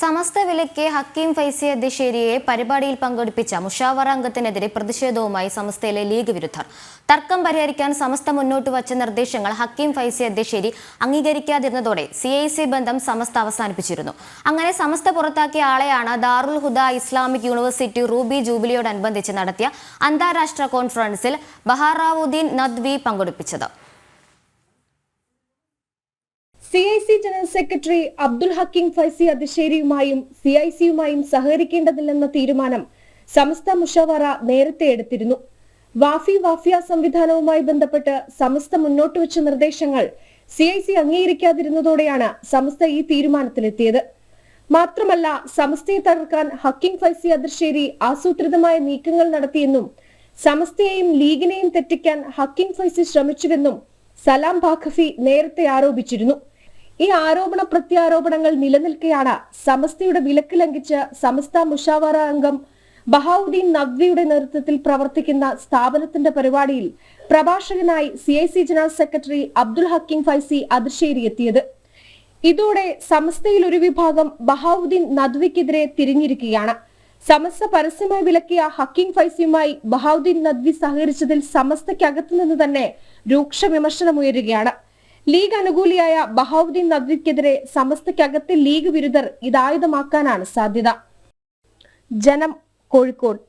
സമസ്ത വിലക്ക് ഹക്കീം ഫൈസി ദിശേരിയെ പരിപാടിയിൽ പങ്കെടുപ്പിച്ച മുഷാവറ അംഗത്തിനെതിരെ പ്രതിഷേധവുമായി സമസ്തയിലെ ലീഗ് വിരുദ്ധർ. തർക്കം പരിഹരിക്കാൻ സമസ്ത മുന്നോട്ട് വച്ച നിർദ്ദേശങ്ങൾ ഹക്കീം ഫൈസി ദിശേരി അംഗീകരിക്കാതിരുന്നതോടെ സി ഐ സി ബന്ധം സമസ്ത അവസാനിപ്പിച്ചിരുന്നു. അങ്ങനെ സമസ്ത പുറത്താക്കിയ ആളെയാണ് Darul Huda Islamic university ruby ജൂബിലിയോടനുബന്ധിച്ച് നടത്തിയ അന്താരാഷ്ട്ര കോൺഫറൻസിൽ Bahauddeen Nadwi പങ്കെടുപ്പിച്ചത്. C I C general secretary Abdul Hakeem Faizy അതിശേരിയുമായും C I സിയുമായും സഹകരിക്കേണ്ടതില്ലെന്ന തീരുമാനം സമസ്ത മുഷാവറ നേരത്തെ എടുത്തിരുന്നു. വാഫി വാഫിയ സംവിധാനവുമായി ബന്ധപ്പെട്ട് സമസ്ത മുന്നോട്ട് വെച്ച നിർദ്ദേശങ്ങൾ സി ഐ സി അംഗീകരിക്കാതിരുന്നതോടെയാണ് സമസ്ത ഈ തീരുമാനത്തിലെത്തിയത്. മാത്രമല്ല സമസ്തയെ തകർക്കാൻ ഹക്കിം ഫൈസി അതിർശേരി ആസൂത്രിതമായ നീക്കങ്ങൾ നടത്തിയെന്നും സമസ്തയെയും ലീഗിനെയും തെറ്റിക്കാൻ ഹക്കിംഗ് ഫൈസി ശ്രമിച്ചുവെന്നും സലാം ബാഖഫി നേരത്തെ ആരോപിച്ചിരുന്നു. ഈ ആരോപണ പ്രത്യാരോപണങ്ങൾ നിലനിൽക്കെയാണ് സമസ്തയുടെ വിലക്ക് ലംഘിച്ച് സമസ്ത മുഷാവറ അംഗം ബഹാവുദ്ദീൻ നദ്വിയുടെ നേതൃത്വത്തിൽ പ്രവർത്തിക്കുന്ന സ്ഥാപനത്തിന്റെ പരിപാടിയിൽ പ്രഭാഷകനായി C I C general secretary Abdul Hakeem Faizy Adisseri എത്തിയത്. ഇതോടെ സമസ്തയിൽ ഒരു വിഭാഗം ബഹാവുദ്ദീൻ നദ്വിക്കെതിരെ തിരിഞ്ഞിരിക്കുകയാണ്. സമസ്ത പരസ്യമായി വിലക്കിയ ഹക്കിംഗ് ഫൈസിയുമായി ബഹാവുദ്ദീൻ നദ്വി സഹകരിച്ചതിൽ സമസ്തയ്ക്കകത്തു നിന്ന് തന്നെ രൂക്ഷ വിമർശനമുയരുകയാണ് ലീഗ് അനുകൂലിയായ ബഹാവുദ്ദീൻ നദ്വിക്കെതിരെ സമസ്തയ്ക്കകത്തെ ലീഗ് വിരുദ്ധർ ഇതായുധമാക്കാനാണ് സാധ്യത. ജനം കോഴിക്കോട്.